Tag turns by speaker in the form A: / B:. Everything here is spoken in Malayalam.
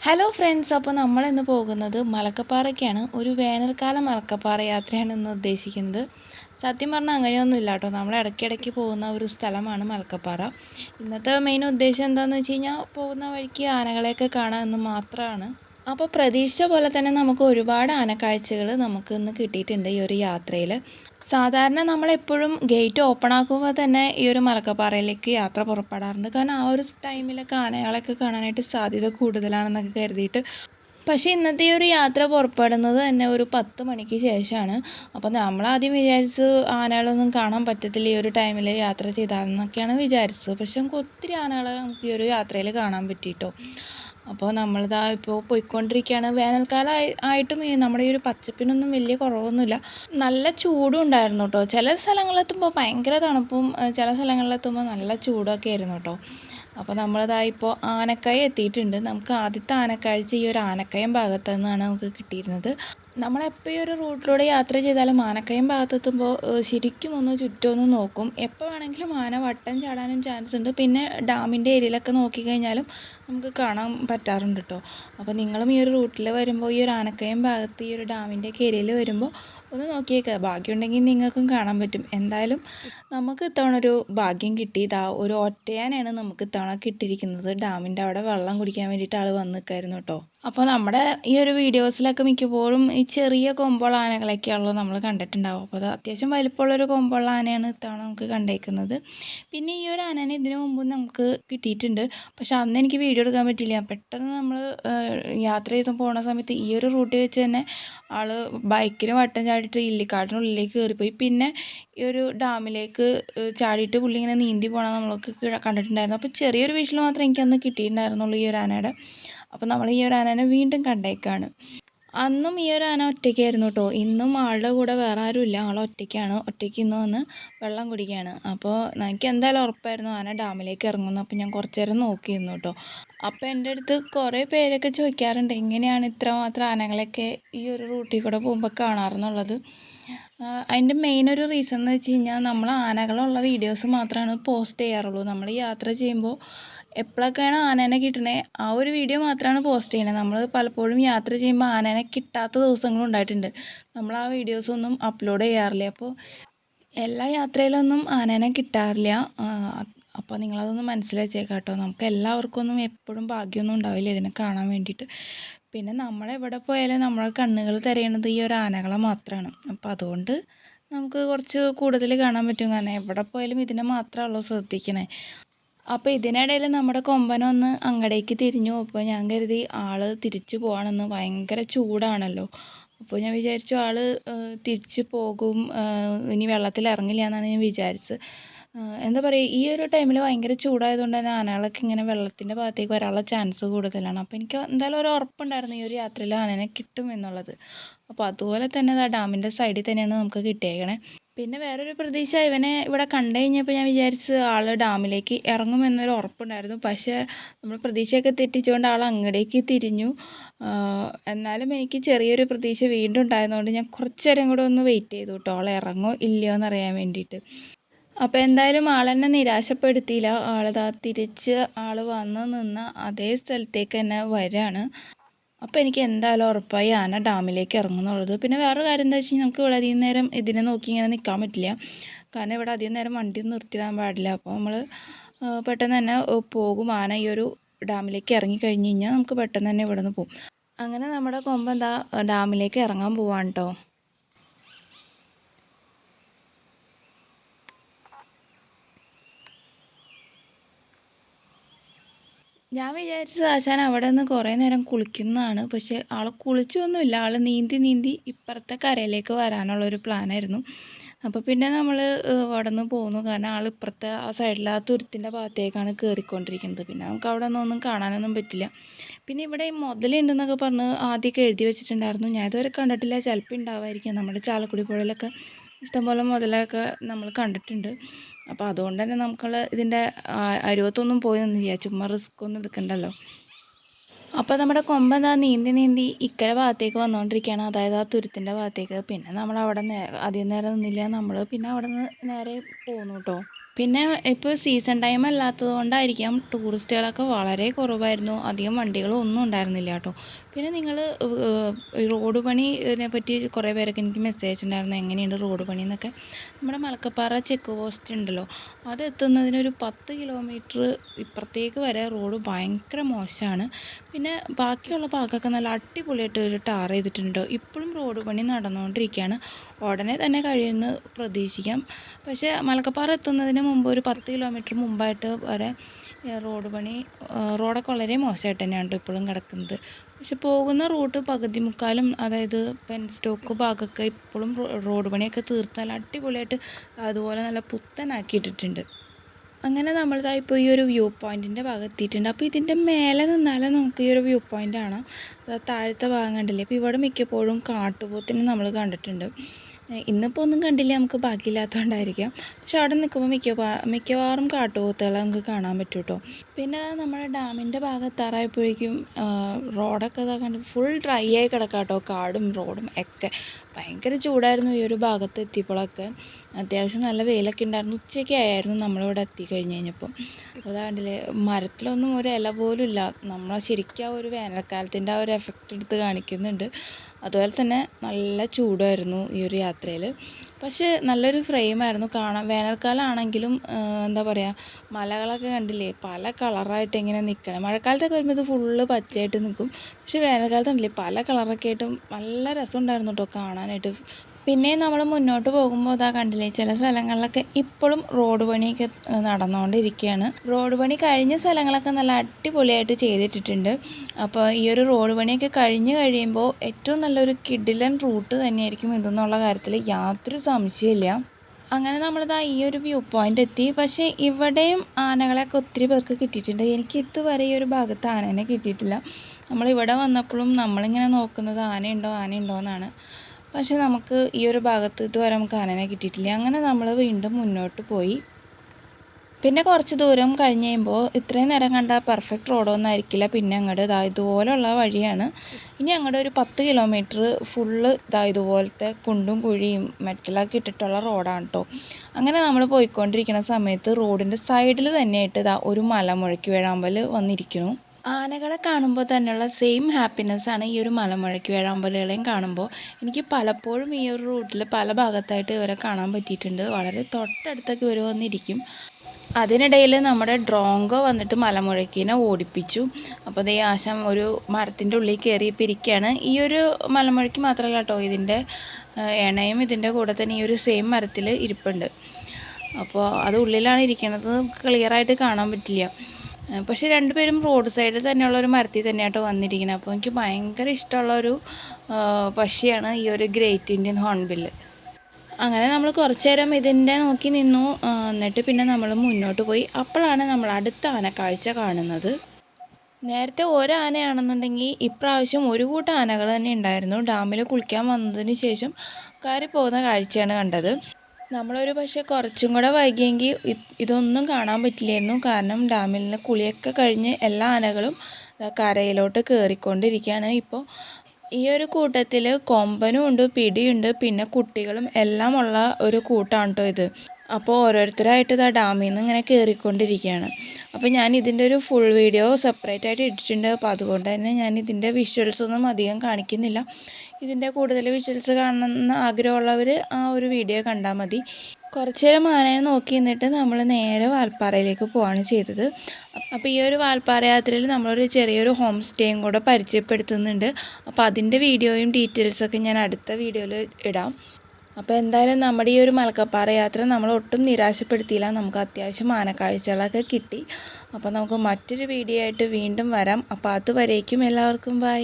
A: ഹലോ ഫ്രണ്ട്സ് അപ്പോൾ നമ്മൾ ഇന്ന് പോകുന്നത് മലക്കപ്പാറയ്ക്കാണ്. ഒരു വേനൽക്കാല മലക്കപ്പാറ യാത്രയാണ് ഇന്ന് ഉദ്ദേശിക്കുന്നത്. സത്യം പറഞ്ഞാൽ അങ്ങനെയൊന്നും ഇല്ല കേട്ടോ. നമ്മൾ ഇടയ്ക്കിടയ്ക്ക് പോകുന്ന ഒരു സ്ഥലമാണ് മലക്കപ്പാറ. ഇന്നത്തെ മെയിൻ ഉദ്ദേശം എന്താണെന്ന് വെച്ച് കഴിഞ്ഞാൽ പോകുന്ന വഴിക്ക് ആനകളെയൊക്കെ കാണാമെന്ന് മാത്രമാണ് അപ്പോൾ പ്രതീക്ഷിച്ച പോലെ തന്നെ നമുക്ക് ഒരുപാട് ആനക്കാഴ്ചകൾ നമുക്ക് ഇന്ന് കിട്ടിയിട്ടുണ്ട് ഈ ഒരു യാത്രയിൽ സാധാരണ നമ്മളെപ്പോഴും ഗേറ്റ് ഓപ്പൺ ആക്കുമ്പോൾ തന്നെ ഈ ഒരു മലക്കപ്പാറയിലേക്ക് യാത്ര പുറപ്പെടാറുണ്ട്. കാരണം ആ ഒരു ടൈമിലൊക്കെ ആനകളൊക്കെ കാണാനായിട്ട് സാധ്യത കൂടുതലാണെന്നൊക്കെ കരുതിയിട്ട്. പക്ഷേ ഇന്നത്തെ ഈ ഒരു യാത്ര പുറപ്പെടുന്നത് തന്നെ ഒരു പത്ത് മണിക്ക് ശേഷമാണ്. അപ്പോൾ നമ്മളാദ്യം വിചാരിച്ചു ആനകളൊന്നും കാണാൻ പറ്റത്തില്ല ഈ ഒരു ടൈമിൽ യാത്ര ചെയ്താലെന്നൊക്കെയാണ് വിചാരിച്ചത്. പക്ഷേ നമുക്ക് ഒത്തിരി ആനകളെ നമുക്ക് ഈ ഒരു യാത്രയിൽ കാണാൻ പറ്റിയിട്ടോ. അപ്പോൾ നമ്മളിതാ ഇപ്പോൾ പോയിക്കൊണ്ടിരിക്കുകയാണ് വേനൽക്കാലം ആയിട്ടും ഈ നമ്മുടെ ഈ ഒരു പച്ചപ്പിനൊന്നും വലിയ കുറവൊന്നുമില്ല. നല്ല ചൂടും ഉണ്ടായിരുന്നു കേട്ടോ ചില സ്ഥലങ്ങളിലെത്തുമ്പോൾ ഭയങ്കര തണുപ്പും ചില സ്ഥലങ്ങളിലെത്തുമ്പോൾ നല്ല ചൂടൊക്കെ ആയിരുന്നു കേട്ടോ അപ്പോൾ നമ്മളിതാ ഇപ്പോൾ ആനക്കായ എത്തിയിട്ടുണ്ട്. നമുക്ക് ആദ്യത്തെ ആനക്കാഴ്ച ഈ ഒരു ആനക്കയം ഭാഗത്തു നിന്നാണ് നമുക്ക് കിട്ടിയിരുന്നത്. നമ്മളെപ്പോൾ ഈ ഒരു റൂട്ടിലൂടെ യാത്ര ചെയ്താലും ആനക്കയം ഭാഗത്തെത്തുമ്പോൾ ശരിക്കും ഒന്ന് ചുറ്റുമൊന്ന് നോക്കും. എപ്പോൾ വേണമെങ്കിലും ആന വട്ടം ചാടാനും ചാൻസ് ഉണ്ട്. പിന്നെ ഡാമിന്റെ ഏരിയയിലൊക്കെ നോക്കിക്കഴിഞ്ഞാലും നമുക്ക് കാണാൻ പറ്റാറുണ്ട് കേട്ടോ അപ്പോൾ നിങ്ങളും ഈ ഒരു റൂട്ടിൽ വരുമ്പോൾ ഈ ഒരു ആനക്കയം ഭാഗത്ത് ഈ ഒരു ഡാമിന്റെ ഒക്കെ ഏരിയയിൽ വരുമ്പോൾ ഒന്ന് നോക്കിയേക്കുക ഭാഗ്യമുണ്ടെങ്കിൽ നിങ്ങൾക്കും കാണാൻ പറ്റും. എന്തായാലും നമുക്ക് ഇത്തവണ ഒരു ഭാഗ്യം കിട്ടി. ഇതാ ഒരു ഒറ്റയാനാണ് നമുക്ക് ഇത്തവണ കിട്ടിയിരിക്കുന്നത്. ഡാമിന്റെ അവിടെ വെള്ളം കുടിക്കാൻ വേണ്ടിയിട്ട് ആൾ വന്നിക്കായിരുന്നു കേട്ടോ അപ്പോൾ നമ്മുടെ ഈ ഒരു വീഡിയോസിലൊക്കെ മിക്കപ്പോഴും ഈ ചെറിയ കൊമ്പുള്ള ആനകളൊക്കെയാണല്ലോ നമ്മൾ കണ്ടിട്ടുണ്ടാവും അപ്പോൾ അത് അത്യാവശ്യം വലിപ്പമുള്ളൊരു കൊമ്പുള്ള ആനയാണ് ഇത്തവണ നമുക്ക് കണ്ടേക്കുന്നത്. പിന്നെ ഈ ഒരു ആനേനെ ഇതിനു മുമ്പ് നമുക്ക് കിട്ടിയിട്ടുണ്ട്. പക്ഷെ അന്ന് എനിക്ക് വീഡിയോ എടുക്കാൻ പറ്റില്ല പെട്ടെന്ന് നമ്മൾ യാത്ര ചെയ്ത് പോണ സമയത്ത് ഈ ഒരു റൂട്ടിൽ വെച്ച് തന്നെ ആൾ ബൈക്കിന് വട്ടം ചാടിയിട്ട് ഇല്ലിക്കാടിനുള്ളിലേക്ക് കയറിപ്പോയി. പിന്നെ ഈ ഒരു ഡാമിലേക്ക് ചാടിയിട്ട് പുള്ളി ഇങ്ങനെ നീന്തി പോകണം നമ്മളൊക്കെ കണ്ടിട്ടുണ്ടായിരുന്നു. അപ്പോൾ ചെറിയൊരു വിഷൽ മാത്രമേ എനിക്കന്ന് കിട്ടിയിട്ടുണ്ടായിരുന്നുള്ളൂ ഈ ഒരു ആനയുടെ അപ്പോൾ നമ്മൾ ഈ ഒരു ആനേനെ വീണ്ടും കണ്ടേക്കാണ്. അന്നും ഈ ഒരു ആന ഒറ്റയ്ക്കായിരുന്നു കേട്ടോ. ഇന്നും ആളുടെ കൂടെ വേറെ ആരുമില്ല. ആൾ ഒറ്റയ്ക്കാണ്. ഒറ്റയ്ക്ക് ഇന്ന് വന്ന് വെള്ളം കുടിക്കുകയാണ്. അപ്പോൾ എനിക്ക് എന്തായാലും ഉറപ്പായിരുന്നു ആന ഡാമിലേക്ക് ഇറങ്ങുന്നു അപ്പോൾ ഞാൻ കുറച്ച് നേരം നോക്കിയിരുന്നു കേട്ടോ. അപ്പോൾ എന്റെ അടുത്ത് കുറേ പേരൊക്കെ ചോദിക്കാറുണ്ട് എങ്ങനെയാണ് ഇത്രമാത്രം ആനകളൊക്കെ ഈ ഒരു റൂട്ടിൽ കൂടെ പോകുമ്പോൾ കാണാറെന്നുള്ളത്? അതിന്റെ മെയിൻ ഒരു റീസൺ എന്ന് വെച്ച് കഴിഞ്ഞാൽ നമ്മൾ ആനകളുള്ള വീഡിയോസ് മാത്രമാണ് പോസ്റ്റ് ചെയ്യാറുള്ളൂ. നമ്മൾ യാത്ര ചെയ്യുമ്പോൾ എപ്പോഴൊക്കെയാണോ ആനേനെ കിട്ടണേ? ആ ഒരു വീഡിയോ മാത്രമാണ് പോസ്റ്റ് ചെയ്യണത് നമ്മൾ പലപ്പോഴും യാത്ര ചെയ്യുമ്പോൾ ആനേനെ കിട്ടാത്ത ദിവസങ്ങളും ഉണ്ടായിട്ടുണ്ട്. നമ്മൾ ആ വീഡിയോസൊന്നും അപ്ലോഡ് ചെയ്യാറില്ല. അപ്പോൾ എല്ലാ യാത്രയിലൊന്നും ആനേനെ കിട്ടാറില്ല. അപ്പോൾ നിങ്ങളതൊന്ന് മനസ്സിൽ വെച്ചേക്കാം കേട്ടോ നമുക്ക് എല്ലാവർക്കും ഒന്നും എപ്പോഴും ഭാഗ്യമൊന്നും ഉണ്ടാവില്ല ഇതിനെ കാണാൻ വേണ്ടിയിട്ട്. പിന്നെ നമ്മളെവിടെ പോയാലും നമ്മളെ കണ്ണുകൾ തിരയണത് ഈ ഒരു ആനകളെ മാത്രമാണ് അപ്പോൾ അതുകൊണ്ട് നമുക്ക് കുറച്ച് കൂടുതൽ കാണാൻ പറ്റും. കാരണം എവിടെ പോയാലും ഇതിനെ മാത്രമേ ഉള്ളൂ ശ്രദ്ധിക്കണേ. അപ്പോൾ ഇതിനിടയിൽ നമ്മുടെ കൊമ്പനൊന്ന് അങ്ങടേക്ക് തിരിഞ്ഞു. അപ്പോൾ ഞാൻ കരുതി ആൾ തിരിച്ചു പോകണമെന്ന് ഭയങ്കര ചൂടാണല്ലോ. അപ്പോൾ ഞാൻ വിചാരിച്ചു ആൾ തിരിച്ചു പോകും ഇനി വെള്ളത്തിൽ ഇറങ്ങില്ല എന്നാണ് ഞാൻ വിചാരിച്ചത്. എന്താ പറയുക ഈ ഒരു ടൈമിൽ ഭയങ്കര ചൂടായതുകൊണ്ട് തന്നെ ആനകളൊക്കെ ഇങ്ങനെ വെള്ളത്തിന്റെ ഭാഗത്തേക്ക് വരാനുള്ള ചാൻസ് കൂടുതലാണ്. അപ്പോൾ എനിക്ക് എന്തായാലും ഒരു ഉറപ്പുണ്ടായിരുന്നു ഈ ഒരു യാത്രയിൽ ആനനെ കിട്ടും എന്നുള്ളത് അപ്പോൾ അതുപോലെ തന്നെ ഡാമിന്റെ സൈഡിൽ തന്നെയാണ് നമുക്ക് കിട്ടിയേക്കണേ. പിന്നെ വേറൊരു പ്രതീക്ഷ ഇവനെ ഇവിടെ കണ്ടു കഴിഞ്ഞപ്പോൾ ഞാൻ വിചാരിച്ച് ആൾ ഡാമിലേക്ക് ഇറങ്ങുമെന്നൊരു ഉറപ്പുണ്ടായിരുന്നു. പക്ഷേ നമ്മൾ പ്രതീക്ഷയൊക്കെ തെറ്റിച്ചുകൊണ്ട് ആൾ അങ്ങടേക്ക് തിരിഞ്ഞു. എന്നാലും എനിക്ക് ചെറിയൊരു പ്രതീക്ഷ വീണ്ടും ഉണ്ടായതുകൊണ്ട് ഞാൻ കുറച്ച് നേരം കൂടെ ഒന്ന് വെയിറ്റ് ചെയ്തു കേട്ടോ ആൾ ഇറങ്ങോ ഇല്ലയോ എന്നറിയാൻ വേണ്ടിയിട്ട്. അപ്പോൾ എന്തായാലും ആളെന്നെ നിരാശപ്പെടുത്തിയില്ല. ആളതാ തിരിച്ച് ആൾ വന്ന് നിന്ന അതേ സ്ഥലത്തേക്ക് തന്നെ വരികയാണ് അപ്പോൾ എനിക്ക് എന്തായാലും ഉറപ്പായി ആന ഡാമിലേക്ക് ഇറങ്ങുന്നുള്ളത്. പിന്നെ വേറൊരു കാര്യം എന്താ വെച്ചാൽ നമുക്ക് ഇവിടെ അധികം നേരം ഇതിനെ നോക്കി ഇങ്ങനെ നിൽക്കാൻ പറ്റില്ല. കാരണം ഇവിടെ അധികം നേരം വണ്ടി ഒന്നും നിർത്തിയിടാൻ പാടില്ല. അപ്പോൾ നമ്മൾ പെട്ടെന്ന് തന്നെ പോകും. ആന ഈ ഒരു ഡാമിലേക്ക് ഇറങ്ങി കഴിഞ്ഞ് കഴിഞ്ഞാൽ നമുക്ക് പെട്ടെന്ന് തന്നെ ഇവിടെ നിന്ന് പോകും അങ്ങനെ നമ്മുടെ കൊമ്പ് എന്താ ഡാമിലേക്ക് ഇറങ്ങാൻ പോവാണ് കേട്ടോ ഞാൻ വിചാരിച്ചത് ആശാൻ അവിടെ നിന്ന് കുറേ നേരം കുളിക്കുന്നതാണ്. പക്ഷേ ആൾ കുളിച്ചൊന്നുമില്ല. ആൾ നീന്തി നീന്തി ഇപ്പുറത്തെ കരയിലേക്ക് വരാനുള്ളൊരു പ്ലാനായിരുന്നു. അപ്പോൾ പിന്നെ നമ്മൾ അവിടെ നിന്ന് പോകുന്നു കാരണം ആൾ ഇപ്പുറത്തെ ആ സൈഡിൽ ആ തുരുത്തിന്റെ ഭാഗത്തേക്കാണ് കയറിക്കൊണ്ടിരിക്കുന്നത് പിന്നെ നമുക്ക് അവിടെ നിന്നൊന്നും കാണാനൊന്നും പറ്റില്ല. പിന്നെ ഇവിടെ ഈ മുതലുണ്ടെന്നൊക്കെ പറഞ്ഞ് ആദ്യമൊക്കെ എഴുതി വെച്ചിട്ടുണ്ടായിരുന്നു. ഞാൻ ഇതുവരെ കണ്ടിട്ടില്ല. ചിലപ്പോൾ ഉണ്ടാവായിരിക്കും. നമ്മുടെ ചാലക്കുടി പുഴയിലൊക്കെ ഇഷ്ടംപോലെ മുതലൊക്കെ നമ്മൾ കണ്ടിട്ടുണ്ട്. അപ്പോൾ അതുകൊണ്ട് തന്നെ നമുക്ക് ഇതിന്റെ അരുവത്തൊന്നും പോയി നിന്നില്ല ചുമ്മാ റിസ്ക് ഒന്നും എടുക്കണ്ടല്ലോ. അപ്പോൾ നമ്മുടെ കൊമ്പ് എന്താ നീന്തി നീന്തി ഇക്കരെ ഭാഗത്തേക്ക് വന്നുകൊണ്ടിരിക്കുകയാണ് അതായത് ആ തുരുത്തിന്റെ ഭാഗത്തേക്ക്. പിന്നെ നമ്മൾ അവിടെ നേ അധികം നേരം നിന്നില്ല. നമ്മൾ പിന്നെ അവിടെ നിന്ന് നേരെ പോന്നു കേട്ടോ പിന്നെ ഇപ്പോൾ സീസൺ ടൈം അല്ലാത്തത് കൊണ്ടായിരിക്കാം ടൂറിസ്റ്റുകളൊക്കെ വളരെ കുറവായിരുന്നു. അധികം വണ്ടികളൊന്നും ഉണ്ടായിരുന്നില്ല കേട്ടോ പിന്നെ നിങ്ങൾ റോഡ് പണിനെ പറ്റി കുറേ പേരൊക്കെ എനിക്ക് മെസ്സേജ് ഉണ്ടായിരുന്നു എങ്ങനെയുണ്ട് റോഡ് പണി എന്നൊക്കെ. നമ്മുടെ മലക്കപ്പാറ ചെക്ക് പോസ്റ്റ് ഉണ്ടല്ലോ. അത് എത്തുന്നതിനൊരു പത്ത് കിലോമീറ്റർ ഇപ്പുറത്തേക്ക് വരെ റോഡ് ഭയങ്കര മോശമാണ്. പിന്നെ ബാക്കിയുള്ള ഭാഗമൊക്കെ നല്ല അടിപൊളിയായിട്ട് ഒരു ടാർ ചെയ്തിട്ടുണ്ട്. ഇപ്പോഴും റോഡ് പണി നടന്നുകൊണ്ടിരിക്കുകയാണ്. ഉടനെ തന്നെ കഴിയുമെന്ന് പ്രതീക്ഷിക്കാം. പക്ഷേ മലക്കപ്പാറ എത്തുന്നതിന് മുമ്പ് ഒരു പത്ത് കിലോമീറ്റർ മുമ്പായിട്ട് വരെ റോഡ് പണി റോഡൊക്കെ വളരെ മോശമായിട്ട് തന്നെയാണ് ഇപ്പോഴും കിടക്കുന്നത്. പക്ഷെ പോകുന്ന റൂട്ട് പകുതി മുക്കാലും അതായത് പെൻ സ്റ്റോക്ക് ഭാഗമൊക്കെ ഇപ്പോഴും റോഡ് പണിയൊക്കെ തീർത്ത് നല്ല അടിപൊളിയായിട്ട് അതുപോലെ നല്ല പുത്തനാക്കിയിട്ടിട്ടുണ്ട്. അങ്ങനെ നമ്മളിതാ ഇപ്പോൾ ഈ ഒരു വ്യൂ പോയിന്റിന്റെ ഭാഗം എത്തിയിട്ടുണ്ട് അപ്പോൾ ഇതിന്റെ മേലെ നിന്നാലും നമുക്ക് ഈ ഒരു വ്യൂ പോയിന്റ് ആണ് താഴത്തെ ഭാഗം കണ്ടില്ലേ? അപ്പോൾ ഇവിടെ മിക്കപ്പോഴും കാട്ടുപോത്തിനെ നമ്മൾ കണ്ടിട്ടുണ്ട്. ഇന്നിപ്പോൾ ഒന്നും കണ്ടില്ല നമുക്ക് ബാക്കിയില്ലാത്തതുകൊണ്ടായിരിക്കാം പക്ഷെ അവിടെ നിൽക്കുമ്പോൾ മിക്കവാ മിക്കവാറും കാട്ടുപോത്തുകളെ നമുക്ക് കാണാൻ പറ്റും കേട്ടോ പിന്നെ നമ്മുടെ ഡാമിന്റെ ഭാഗത്താറായപ്പോഴേക്കും റോഡൊക്കെ ഇതാ കണ്ട് ഫുൾ ഡ്രൈ ആയി കിടക്കാം കേട്ടോ കാടും റോഡും ഒക്കെ. ഭയങ്കര ചൂടായിരുന്നു ഈ ഒരു ഭാഗത്ത് എത്തിയപ്പോഴൊക്കെ. അത്യാവശ്യം നല്ല വെയിലൊക്കെ ഉണ്ടായിരുന്നു ഉച്ചയ്ക്ക് ആയിരുന്നു നമ്മളിവിടെ എത്തിക്കഴിഞ്ഞ് കഴിഞ്ഞപ്പം അതാണ്ടില്ലേ മരത്തിലൊന്നും ഒരു ഇല പോലും ഇല്ല. നമ്മളെ ശരിക്കും ആ ഒരു വേനൽക്കാലത്തിന്റെ ആ ഒരു എഫക്റ്റ് എടുത്ത് കാണിക്കുന്നുണ്ട്. അതുപോലെ തന്നെ നല്ല ചൂടായിരുന്നു ഈ ഒരു യാത്രയിൽ. പക്ഷേ നല്ലൊരു ഫ്രെയിമായിരുന്നു കാണാൻ വേനൽക്കാലമാണെങ്കിലും എന്താ പറയുക മലകളൊക്കെ കണ്ടില്ലേ പല കളറായിട്ട് ഇങ്ങനെ നിൽക്കണം മഴക്കാലത്തൊക്കെ വരുമ്പോൾ ഇത് ഫുള്ള് പച്ചയായിട്ട് നിൽക്കും പക്ഷേ വേനൽക്കാലത്ത് കണ്ടില്ലേ പല കളറൊക്കെ ആയിട്ടും നല്ല രസമുണ്ടായിരുന്നു കേട്ടോ കാണാനായിട്ട്. പിന്നെ നമ്മൾ മുന്നോട്ട് പോകുമ്പോൾ അതാ കണ്ടില്ലേ ചില സ്ഥലങ്ങളിലൊക്കെ ഇപ്പോഴും റോഡ് പണിയൊക്കെ നടന്നുകൊണ്ടിരിക്കുകയാണ് റോഡ് പണി കഴിഞ്ഞ സ്ഥലങ്ങളൊക്കെ നല്ല അടിപൊളിയായിട്ട് ചെയ്തിട്ടിട്ടുണ്ട്. അപ്പോൾ ഈ ഒരു റോഡ് പണിയൊക്കെ കഴിഞ്ഞ് കഴിയുമ്പോൾ ഏറ്റവും നല്ലൊരു കിഡിലൻ റൂട്ട് തന്നെയായിരിക്കും ഇതെന്നുള്ള കാര്യത്തിൽ യാതൊരു സംശയമില്ല അങ്ങനെ നമ്മളിതാ ഈ ഒരു വ്യൂ പോയിന്റ് എത്തി. പക്ഷേ ഇവിടെയും ആനകളെയൊക്കെ ഒത്തിരി പേർക്ക് കിട്ടിയിട്ടുണ്ട്. എനിക്ക് ഇതുവരെ ഈ ഒരു ഭാഗത്ത് ആനേനെ കിട്ടിയിട്ടില്ല. നമ്മളിവിടെ വന്നപ്പോഴും നമ്മളിങ്ങനെ നോക്കുന്നത് ആനയുണ്ടോ ആനയുണ്ടോ എന്നാണ്. പക്ഷെ നമുക്ക് ഈ ഒരു ഭാഗത്ത് ഇതുവരെ നമുക്ക് ആനനെ കിട്ടിയിട്ടില്ല. അങ്ങനെ നമ്മൾ വീണ്ടും മുന്നോട്ട് പോയി. പിന്നെ കുറച്ച് ദൂരം കഴിഞ്ഞ് കഴിയുമ്പോൾ ഇത്രയും നേരം കണ്ട പെർഫെക്റ്റ് റോഡൊന്നും ആയിരിക്കില്ല. പിന്നെ അങ്ങോട്ട് ഇതാ ഇതുപോലുള്ള വഴിയാണ്. ഇനി അങ്ങോട്ട് ഒരു പത്ത് കിലോമീറ്റർ ഫുള്ള് ഇതാ ഇതുപോലത്തെ കുണ്ടും കുഴിയും മെറ്റലൊക്കെ ഇട്ടിട്ടുള്ള റോഡാണ് കേട്ടോ അങ്ങനെ നമ്മൾ പോയിക്കൊണ്ടിരിക്കുന്ന സമയത്ത് റോഡിന്റെ സൈഡിൽ തന്നെയായിട്ട് ഇതാ ഒരു മല മുഴക്കി വീഴാമ്പൽ വന്നിരിക്കുന്നു. ആനകളെ കാണുമ്പോൾ തന്നെയുള്ള സെയിം ഹാപ്പിനെസ്സാണ് ഈ ഒരു മലമുഴക്കി വേഴാമ്പലുകളെയും കാണുമ്പോൾ എനിക്ക് പലപ്പോഴും ഈ ഒരു റൂട്ടിൽ പല ഭാഗത്തായിട്ട് ഇവരെ കാണാൻ പറ്റിയിട്ടുണ്ട്. വളരെ തൊട്ടടുത്തൊക്കെ ഇവർ വന്നിരിക്കും. അതിനിടയിൽ നമ്മുടെ ഡ്രോങ്കോ വന്നിട്ട് മലമുഴക്കിനെ ഓടിപ്പിച്ചു. അപ്പോൾ ദേ ആശം ഒരു മരത്തിന്റെ ഉള്ളിൽ കയറിയപ്പോൾ ഇരിക്കുകയാണ് ഈ ഒരു മലമുഴക്കി മാത്രമല്ല കേട്ടോ ഇതിന്റെ എണയും ഇതിന്റെ കൂടെ തന്നെ ഈ ഒരു സെയിം മരത്തിൽ ഇരിപ്പുണ്ട്. അപ്പോൾ അത് ഉള്ളിലാണ് ഇരിക്കുന്നത് ക്ലിയറായിട്ട് കാണാൻ പറ്റില്ല. പക്ഷേ രണ്ടുപേരും റോഡ് സൈഡിൽ തന്നെയുള്ള ഒരു മരത്തിൽ തന്നെയാട്ടോ വന്നിരിക്കുന്നത്. അപ്പോൾ എനിക്ക് ഭയങ്കര ഇഷ്ടമുള്ള ഒരു പക്ഷിയാണ് ഈ ഒരു ഗ്രേറ്റ് ഇന്ത്യൻ ഹോൺബില്ല് അങ്ങനെ നമ്മൾ കുറച്ച് നേരം ഇതിന്റെ നോക്കി നിന്നു. എന്നിട്ട് പിന്നെ നമ്മൾ മുന്നോട്ട് പോയി. അപ്പോഴാണ് നമ്മൾ അടുത്ത ആനക്കാഴ്ച കാണുന്നത്. നേരത്തെ ഒരു ആനയാണെന്നുണ്ടെങ്കിൽ ഇപ്രാവശ്യം ഒരു കൂട്ടം ആനകൾ തന്നെ ഉണ്ടായിരുന്നു. ഡാമിൽ കുളിക്കാൻ വന്നതിന് ശേഷം കയറി പോകുന്ന കാഴ്ചയാണ് കണ്ടത്. നമ്മളൊരു പക്ഷേ കുറച്ചും കൂടെ വൈകിയെങ്കിൽ ഇതൊന്നും കാണാൻ പറ്റില്ലായിരുന്നു. കാരണം ഡാമിൽ നിന്ന് കുളിയൊക്കെ കഴിഞ്ഞ് എല്ലാ ആനകളും കരയിലോട്ട് കയറിക്കൊണ്ടിരിക്കുകയാണ് ഇപ്പോൾ ഈ ഒരു കൂട്ടത്തിൽ കൊമ്പനും ഉണ്ട് പിടിയുണ്ട് പിന്നെ കുട്ടികളും എല്ലാം ഉള്ള ഒരു കൂട്ടാണ് കേട്ടോ ഇത്. അപ്പോൾ ഓരോരുത്തരായിട്ട് ഇതാ ഡാമിൽ നിന്ന് ഇങ്ങനെ കയറിക്കൊണ്ടിരിക്കുകയാണ് അപ്പോൾ ഞാൻ ഇതിന്റെ ഒരു ഫുൾ വീഡിയോ സെപ്പറേറ്റ് ആയിട്ട് ഇട്ടിട്ടുണ്ട്. അപ്പോൾ അതുകൊണ്ട് തന്നെ ഞാൻ ഇതിന്റെ വിഷ്വൽസ് ഒന്നും അധികം കാണിക്കുന്നില്ല. ഇതിന്റെ കൂടുതൽ വിഷ്വൽസ് കാണണമെന്ന് ആഗ്രഹമുള്ളവർ ആ ഒരു വീഡിയോ കണ്ടാൽ മതി. കുറച്ച് നേരം ആനയെ നോക്കി നിന്നിട്ട് നമ്മൾ നേരെ വാൽപ്പാറയിലേക്ക് പോവാണ് ചെയ്തത്. അപ്പോൾ ഈ ഒരു വാൽപ്പാറ യാത്രയിൽ നമ്മളൊരു ചെറിയൊരു ഹോം സ്റ്റേയും കൂടെ പരിചയപ്പെടുത്തുന്നുണ്ട്. അപ്പോൾ അതിന്റെ വീഡിയോയും ഡീറ്റെയിൽസൊക്കെ ഞാൻ അടുത്ത വീഡിയോയിൽ ഇടാം. അപ്പോൾ എന്തായാലും നമ്മുടെ ഈ ഒരു മലക്കപ്പാറ യാത്ര നമ്മൾ ഒട്ടും നിരാശപ്പെടുത്തിയില്ല. നമുക്ക് അത്യാവശ്യം ആനക്കാഴ്ചകളൊക്കെ കിട്ടി. അപ്പോൾ നമുക്ക് മറ്റൊരു വീഡിയോ ആയിട്ട് വീണ്ടും വരാം. അപ്പോൾ അതുവരേക്കും എല്ലാവർക്കും ബൈ